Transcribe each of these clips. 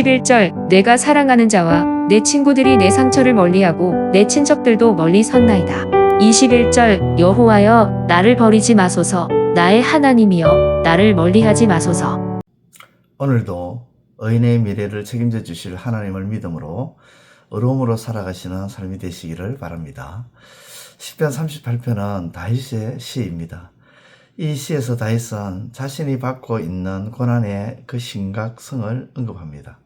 11절 내가 사랑하는 자와 내 친구들이 내 상처를 멀리하고 내 친척들도 멀리 섰나이다. 21절 여호와여 나를 버리지 마소서 나의 하나님이여 나를 멀리하지 마소서. 오늘도 의인의 미래를 책임져 주실 하나님을 믿음으로 어려움으로 살아가시는 삶이 되시기를 바랍니다. 10편 38편은 다윗의 시입니다. 이 시에서 다윗은 자신이 받고 있는 고난의 그 심각성을 언급합니다.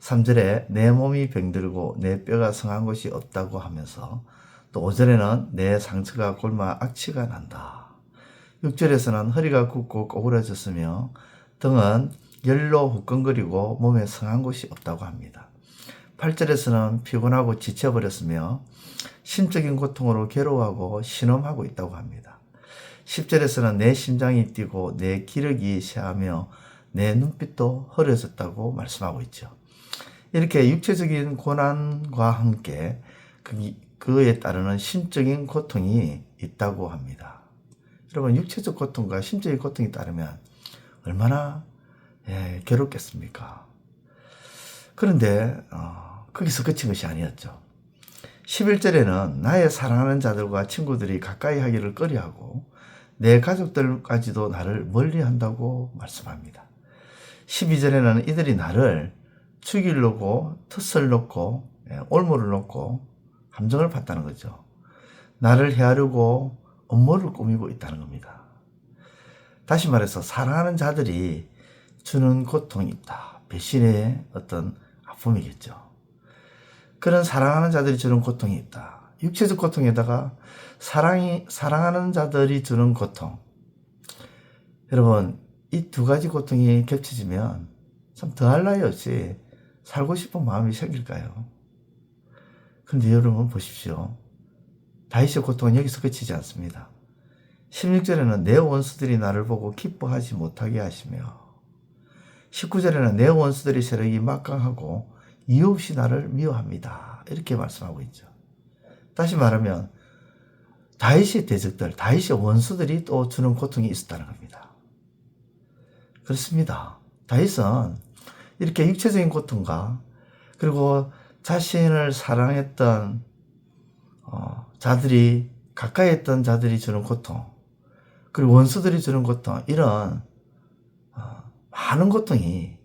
3절에 내 몸이 병들고 내 뼈가 성한 곳이 없다고 하면서 또 5절에는 내 상처가 골마 악취가 난다. 6절에서는 허리가 굽고 꼬부라졌으며 등은 열로 후끈거리고 몸에 성한 곳이 없다고 합니다. 8절에서는 피곤하고 지쳐버렸으며 심적인 고통으로 괴로워하고 신음하고 있다고 합니다. 10절에서는 내 심장이 뛰고 내 기력이 쇠하며 내 눈빛도 흐려졌다고 말씀하고 있죠. 이렇게 육체적인 고난과 함께 그- 그에 따르는 심적인 고통이 있다고 합니다. 여러분 육체적 고통과 심적인 고통이 따르면 얼마나 예, 괴롭겠습니까? 그런데 어, 거기서 그친 것이 아니었죠. 11절에는 나의 사랑하는 자들과 친구들이 가까이 하기를 꺼려하고 내 가족들까지도 나를 멀리 한다고 말씀합니다. 12절에는 이들이 나를 죽일 놓고 텄을 놓고 예, 올무를 놓고 함정을 팠다는 거죠. 나를 헤아르고 업무를 꾸미고 있다는 겁니다. 다시 말해서 사랑하는 자들이 주는 고통이 있다. 배신의 어떤 아픔이겠죠. 그런 사랑하는 자들이 주는 고통이 있다. 육체적 고통에다가 사랑이 사랑하는 자들이 주는 고통. 여러분 이 두 가지 고통이 겹쳐지면 참 더할 나위 없이 살고 싶은 마음이 생길까요? 근데 여러분 보십시오. 다윗의 고통은 여기서 그치지 않습니다. 16절에는 내 원수들이 나를 보고 기뻐하지 못하게 하시며 19절에는 내 원수들의 세력이 막강하고 이유 없이 나를 미워합니다. 이렇게 말씀하고 있죠. 다시 말하면 다윗의 대적들, 다윗의 원수들이 또 주는 고통이 있었다는 겁니다. 그렇습니다. 다윗은 이렇게 육체적인 고통과 그리고 자신을 사랑했던 어, 자들이 가까이 했던 자들이 주는 고통 그리고 원수들이 주는 고통 이런 어, 많은 고통이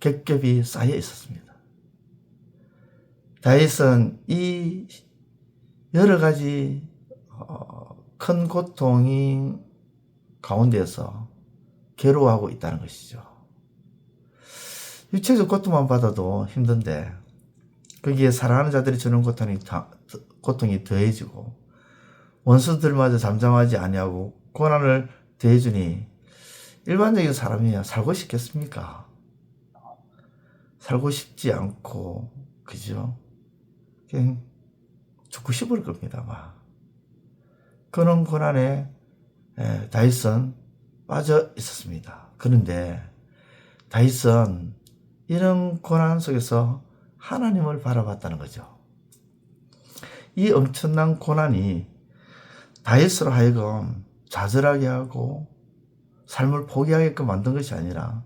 겹겹이 쌓여 있었습니다. 다윗은 이 여러 가지 어, 큰 고통이 가운데서 괴로워하고 있다는 것이죠. 육체적 고통만 받아도 힘든데 거기에 사랑하는 자들이 주는 고통이, 다, 고통이 더해지고 원수들마저 잠잠하지 아니하고 고난을 더해주니 일반적인 사람이야 살고 싶겠습니까? 살고 싶지 않고 그죠? 그냥 죽고 싶을 겁니다. 막. 그런 고난에 에, 다윗은 빠져 있었습니다. 그런데 다윗은 이런 고난 속에서 하나님을 바라봤다는 거죠. 이 엄청난 고난이 다윗으로 하여금 좌절하게 하고 삶을 포기하게끔 만든 것이 아니라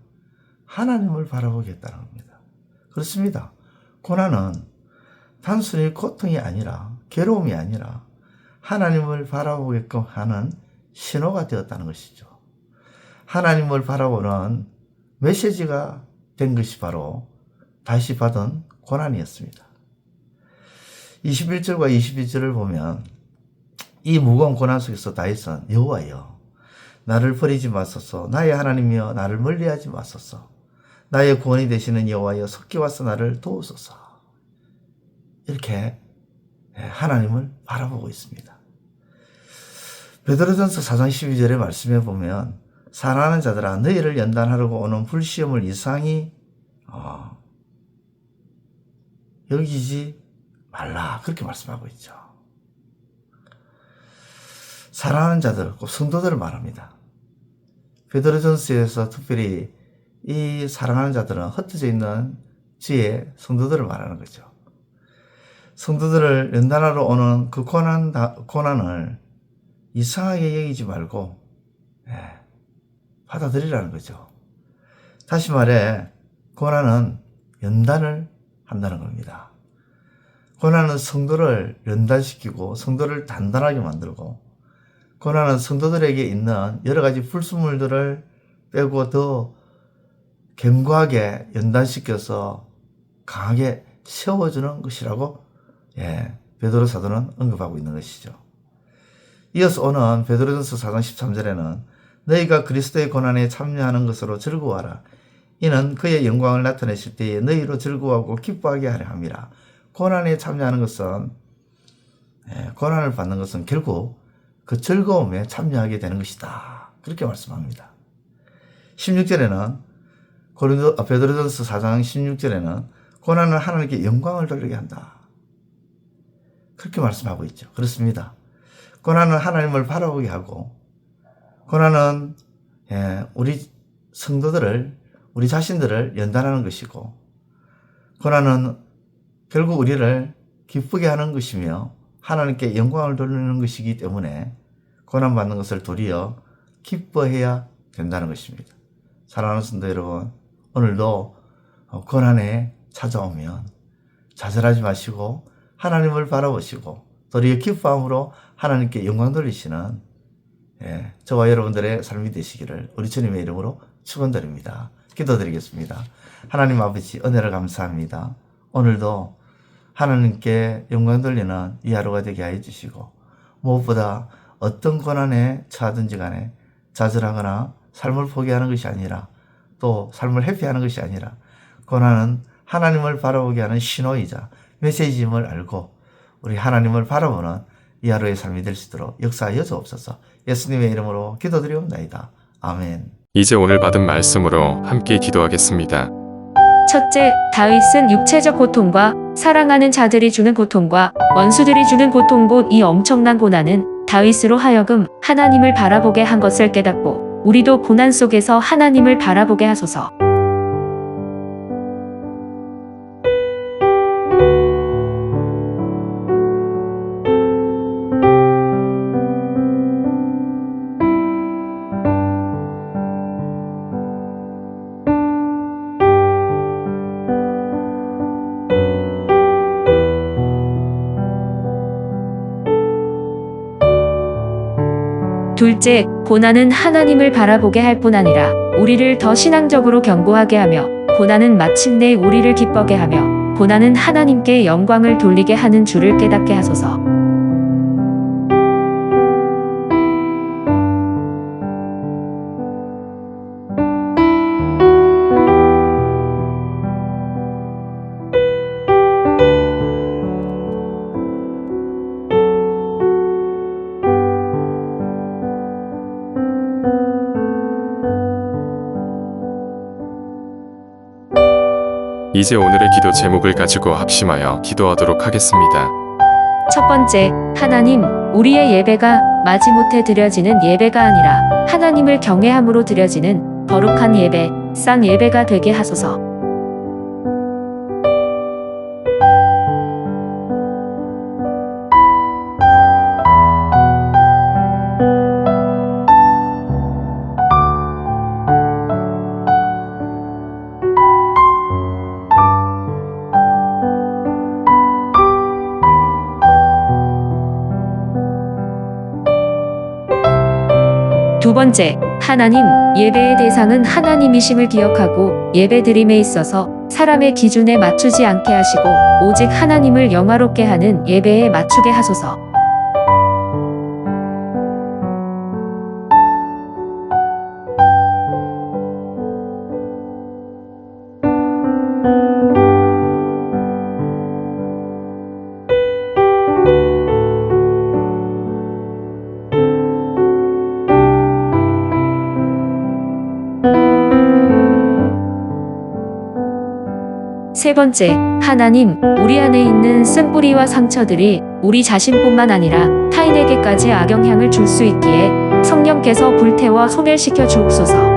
하나님을 바라보게 했다는 겁니다. 그렇습니다. 고난은 단순히 고통이 아니라 괴로움이 아니라 하나님을 바라보게끔 하는 신호가 되었다는 것이죠. 하나님을 바라보는 메시지가 된 것이 바로 다시 받은 고난이었습니다. 21절과 22절을 보면 이 무거운 고난 속에서 다윗은 여호와여 나를 버리지 마소서 나의 하나님이여 나를 멀리하지 마소서 나의 구원이 되시는 여호와여 속기 와서 나를 도우소서 이렇게 하나님을 바라보고 있습니다. 베드로전서 4장 12절의 말씀에 보면 사랑하는 자들아 너희를 연단하려고 오는 불시험을 이상히 어, 여기지 말라 그렇게 말씀하고 있죠. 사랑하는 자들, 꼭 성도들을 말합니다. 베드로전서에서 특별히 이 사랑하는 자들은 흩어져 있는 지혜 성도들을 말하는 거죠. 성도들을 연단하러 오는 그 고난, 고난을 이상하게 여기지 말고 예, 받아들이라는 거죠. 다시 말해 고난은 연단을 한다는 겁니다. 고난은 성도를 연단시키고 성도를 단단하게 만들고 고난은 성도들에게 있는 여러 가지 불순물들을 빼고 더 견고하게 연단시켜서 강하게 세워주는 것이라고 예, 베드로 사도는 언급하고 있는 것이죠. 이어서 오는 베드로전서 4장 13절에는 너희가 그리스도의 고난에 참여하는 것으로 즐거워하라. 이는 그의 영광을 나타내실 때에 너희로 즐거워하고 기뻐하게 하려 함이라. 고난에 참여하는 것은 예, 고난을 받는 것은 결국 그 즐거움에 참여하게 되는 것이다. 그렇게 말씀합니다. 16절에는 고린도 아, 베드로전서 4장 16절에는 고난은 하나님께 영광을 돌리게 한다. 그렇게 말씀하고 있죠. 그렇습니다. 고난은 하나님을 바라보게 하고 고난은 예, 우리 성도들을 우리 자신들을 연단하는 것이고 고난은 결국 우리를 기쁘게 하는 것이며 하나님께 영광을 돌리는 것이기 때문에 고난 받는 것을 도리어 기뻐해야 된다는 것입니다. 사랑하는 성도 여러분, 오늘도 고난에 찾아오면 좌절하지 마시고 하나님을 바라보시고 도리어 기뻐함으로 하나님께 영광 돌리시는 예, 저와 여러분들의 삶이 되시기를 우리 주님의 이름으로 축원드립니다. 기도드리겠습니다. 하나님 아버지 은혜를 감사합니다. 오늘도 하나님께 영광 돌리는 이 하루가 되게 하여 주시고 무엇보다 어떤 고난에 처하든지 간에 좌절하거나 삶을 포기하는 것이 아니라 또 삶을 회피하는 것이 아니라 고난은 하나님을 바라보게 하는 신호이자 메시지임을 알고 우리 하나님을 바라보는 이 하루의 삶이 될 수 있도록 역사하여 주옵소서 예수님의 이름으로 기도드리옵나이다. 아멘. 이제 오늘 받은 말씀으로 함께 기도하겠습니다. 첫째, 다윗은 육체적 고통과 사랑하는 자들이 주는 고통과 원수들이 주는 고통 곧 이 엄청난 고난은 다윗으로 하여금 하나님을 바라보게 한 것을 깨닫고 우리도 고난 속에서 하나님을 바라보게 하소서. 둘째, 고난은 하나님을 바라보게 할 뿐 아니라 우리를 더 신앙적으로 견고하게 하며 고난은 마침내 우리를 기뻐게 하며 고난은 하나님께 영광을 돌리게 하는 줄을 깨닫게 하소서. 이제 오늘의 기도 제목을 가지고 합심하여 기도하도록 하겠습니다. 첫 번째, 하나님, 우리의 예배가 마지못해 드려지는 예배가 아니라 하나님을 경외함으로 드려지는 거룩한 예배, 쌍 예배가 되게 하소서. 번째, 하나님, 예배의 대상은 하나님이심을 기억하고 예배 드림에 있어서 사람의 기준에 맞추지 않게 하시고 오직 하나님을 영화롭게 하는 예배에 맞추게 하소서. 세 번째, 하나님, 우리 안에 있는 쓴뿌리와 상처들이 우리 자신뿐만 아니라 타인에게까지 악영향을 줄 수 있기에 성령께서 불태워 소멸시켜 주옵소서.